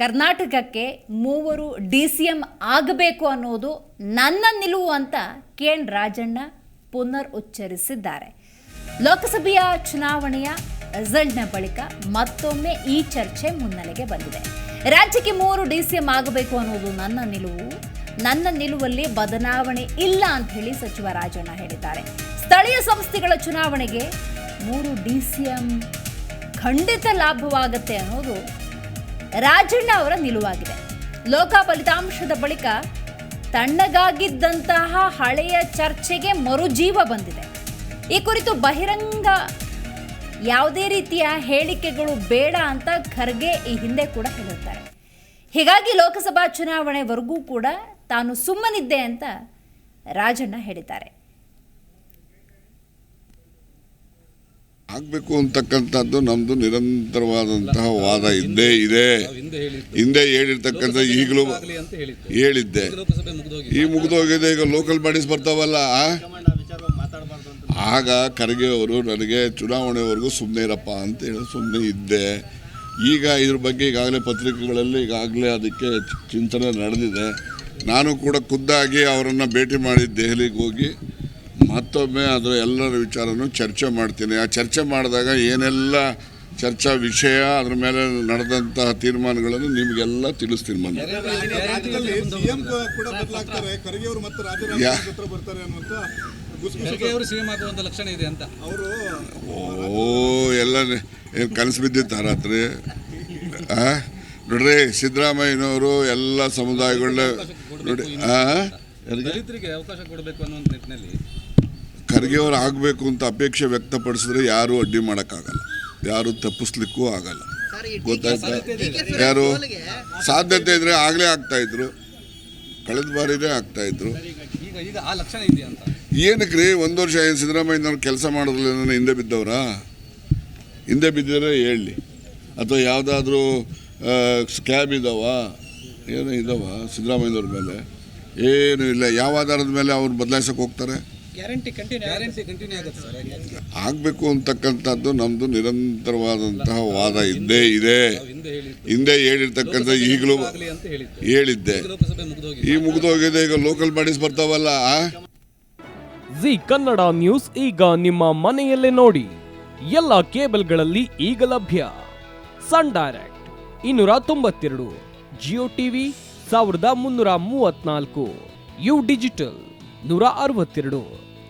ಕರ್ನಾಟಕಕ್ಕೆ ಮೂವರು D C M ಆಗಬೇಕು ಅನ್ನೋದು ನನ್ನ ನಿಲುವು ಅಂತ ಕೆ ಎನ್ ರಾಜಣ್ಣ ಪುನರ್ ಉಚ್ಚರಿಸಿದ್ದಾರೆ. ಲೋಕಸಭೆಯ ಚುನಾವಣೆಯ ರಿಸಲ್ಟ್ನ ಬಳಿಕ ಮತ್ತೊಮ್ಮೆ ಈ ಚರ್ಚೆ ಮುನ್ನೆಲೆಗೆ ಬಂದಿದೆ. ರಾಜ್ಯಕ್ಕೆ ಮೂವರು ಡಿ ಸಿ ಎಂ ಆಗಬೇಕು ಅನ್ನೋದು ನನ್ನ ನಿಲುವು. ನನ್ನ ನಿಲುವಲ್ಲಿ ಬದಲಾವಣೆ ಇಲ್ಲ ಅಂತ ಹೇಳಿ ಸಚಿವ ರಾಜಣ್ಣ ಹೇಳಿದ್ದಾರೆ. ಸ್ಥಳೀಯ ಸಂಸ್ಥೆಗಳ ಚುನಾವಣೆಗೆ ಮೂರು ಡಿ ಸಿ ಎಂ ಖಂಡಿತ ಲಾಭವಾಗುತ್ತೆ ಅನ್ನೋದು ರಾಜಣ್ಣ ಅವರ ನಿಲುವಾಗಿದೆ. ಲೋಕ ಫಲಿತಾಂಶದ ಬಳಿಕ ತಣ್ಣಗಾಗಿದ್ದಂತಹ ಹಳೆಯ ಚರ್ಚೆಗೆ ಮರುಜೀವ ಬಂದಿದೆ. ಈ ಕುರಿತು ಬಹಿರಂಗ ಯಾವುದೇ ರೀತಿಯ ಹೇಳಿಕೆಗಳು ಬೇಡ ಅಂತ ಖರ್ಗೆ ಈ ಹಿಂದೆ ಕೂಡ ಹೇಳುತ್ತಾರೆ. ಹೀಗಾಗಿ ಲೋಕಸಭಾ ಚುನಾವಣೆವರೆಗೂ ಕೂಡ ತಾನು ಸುಮ್ಮನಿದ್ದೆ ಅಂತ ರಾಜಣ್ಣ ಹೇಳಿದ್ದಾರೆ. ಆಗಬೇಕು ಅಂತಕ್ಕಂಥದ್ದು ನಮ್ಮದು ನಿರಂತರವಾದಂತಹ ವಾದ ಇದ್ದೇ ಇದೆ. ಹಿಂದೆ ಹೇಳಿರ್ತಕ್ಕಂಥ ಈಗಲೂ ಹೇಳಿದ್ದೆ. ಈ ಮುಗಿದೋಗಿದೆ. ಈಗ ಲೋಕಲ್ ಬಾಡೀಸ್ ಬರ್ತಾವಲ್ಲ ಆಗ ಖರ್ಗೆ ಅವರು ನನಗೆ ಚುನಾವಣೆವರೆಗೂ ಸುಮ್ಮನೆ ಇರಪ್ಪ ಅಂತ ಹೇಳಿ ಸುಮ್ಮನೆ ಇದ್ದೆ. ಈಗ ಇದ್ರ ಬಗ್ಗೆ ಈಗಾಗಲೇ ಪತ್ರಿಕೆಗಳಲ್ಲಿ ಈಗಾಗಲೇ ಅದಕ್ಕೆ ಚಿಂತನೆ ನಡೆದಿದೆ. ನಾನು ಕೂಡ ಖುದ್ದಾಗಿ ಅವರನ್ನು ಭೇಟಿ ಮಾಡಿ ದೆಹಲಿಗೆ ಹೋಗಿ ಮತ್ತೊಮ್ಮೆ ಅದರ ಎಲ್ಲರ ವಿಚಾರನೂ ಚರ್ಚೆ ಮಾಡ್ತೀನಿ. ಆ ಚರ್ಚೆ ಮಾಡಿದಾಗ ಏನೆಲ್ಲ ಚರ್ಚಾ ವಿಷಯ ಅದ್ರ ಮೇಲೆ ನಡೆದಂತಹ ತೀರ್ಮಾನಗಳನ್ನು ನಿಮಗೆಲ್ಲ ತಿಳಿಸ್ತೀನಿ ಮನೆ. ರಾಜ್ಯದಲ್ಲಿ ಸಿಎಂ ಕೂಡ ಬದಲಾಗ್ತಾರೆ. ಖರ್ಗೆ ಮತ್ತೆ ರಾಜ್ಯ ಯಾ- ಬರ್ತಾರೆ ಅನ್ನುವಂತ ಗುಸಗುಸೆ ಸಿಎಂ ಆಗುವಂತ ಲಕ್ಷಣ ಇದೆ ಅಂತ. ಅವರು ಓ ಎಲ್ಲ ಏನು ಕನಸು ಬಿದ್ದಿತ್ತು ರಾತ್ರಿ? ಆ? ನೋಡ್ರಿ ಸಿದ್ದರಾಮಯ್ಯನವರು ಎಲ್ಲ ಸಮುದಾಯಗಳನ್ನ ನೋಡಿ? ಅವಕಾಶ ಕೊಡಬೇಕು ಅನ್ನೋ ನಿಟ್ಟಿನಲ್ಲಿ ಖರ್ಗೆ ಅವ್ರು ಆಗಬೇಕು ಅಂತ ಅಪೇಕ್ಷೆ ವ್ಯಕ್ತಪಡಿಸಿದ್ರೆ ಯಾರು ಅಡ್ಡಿ ಮಾಡೋಕ್ಕಾಗಲ್ಲ. ಯಾರು ತಪ್ಪಿಸ್ಲಿಕ್ಕೂ ಆಗಲ್ಲ. ಗೊತ್ತಾಯ್ತಾ? ಯಾರು ಸಾಧ್ಯತೆ ಇದ್ರೆ ಆಗಲೇ ಆಗ್ತಾ ಇದ್ರು ಕಳೆದ ಬಾರಿನೇ ಆಗ್ತಾ ಇದ್ರು ಈಗ ಈಗ ಆ ಲಕ್ಷಣ ಇದೆ ಅಂತ? ಏನಕ್ಕೆ ರೀ ಒಂದು ವರ್ಷ ಏನು ಸಿದ್ದರಾಮಯ್ಯನವ್ರು ಕೆಲಸ ಮಾಡೋದ್ರಲ್ಲಿ ಹಿಂದೆ ಬಿದ್ದವರಾ? ಹಿಂದೆ ಬಿದ್ದಿದ್ರೆ ಹೇಳಿ. ಅಥವಾ ಯಾವುದಾದ್ರೂ ಸ್ಕ್ಯಾಬ್ ಇದಾವ? ಏನೋ ಇದಾವ ಸಿದ್ದರಾಮಯ್ಯನವ್ರ ಮೇಲೆ? ಏನು ಇಲ್ಲ. ಯಾವ ಆಧಾರದ ಮೇಲೆ ಅವ್ರು ಬದಲಾಯಿಸೋಕೆ ಹೋಗ್ತಾರೆ? ಗ್ಯಾರಂಟಿ ಕಂಟಿನ್ಯೂ ಗ್ಯಾರಂಟಿ ಕಂಟಿನ್ಯೂ ಆಗುತ್ತೆ ಸರ್ ಆಗಬೇಕು ಅಂತಕ್ಕಂಥದ್ದು ನಮ್ಮದು ನಿರಂತರವಾದಂತಹ ವಾದ ಇದ್ದೇ ಇದೆ. ಹಿಂದೆ ಹೇಳಿರ್ತಕ್ಕಂಥ ಈಗಲೂ ಆಗಲಿ ಅಂತ ಹೇಳಿತ್ತು ಹೇಳಿದ್ದೆ. ಈ ಮುಗಿದೋಗಿ ಈ ಮುಗಿದೋಗಿದೆ ಈಗ ಲೋಕಲ್ ಬಾಡೀಸ್ ಬರ್ತಾವಲ್ಲ? ಜಿ ಕನ್ನಡ ನ್ಯೂಸ್ ಈಗ ನಿಮ್ಮ ಮನೆಯಲ್ಲೇ ನೋಡಿ. ಎಲ್ಲ ಕೇಬಲ್ಗಳಲ್ಲಿ ಈಗ ಲಭ್ಯ. ಸನ್ ಡೈರೆಕ್ಟ್ ಇನ್ನೂರ ತೊಂಬತ್ತೆರಡು ಜಿಯೋ ಟಿವಿ ಸಾವಿರದ ಮುನ್ನೂರ ಮೂವತ್ನಾಲ್ಕು ಯು ಡಿಜಿಟಲ್ ನೂರ ಅರವತ್ತೆರಡು.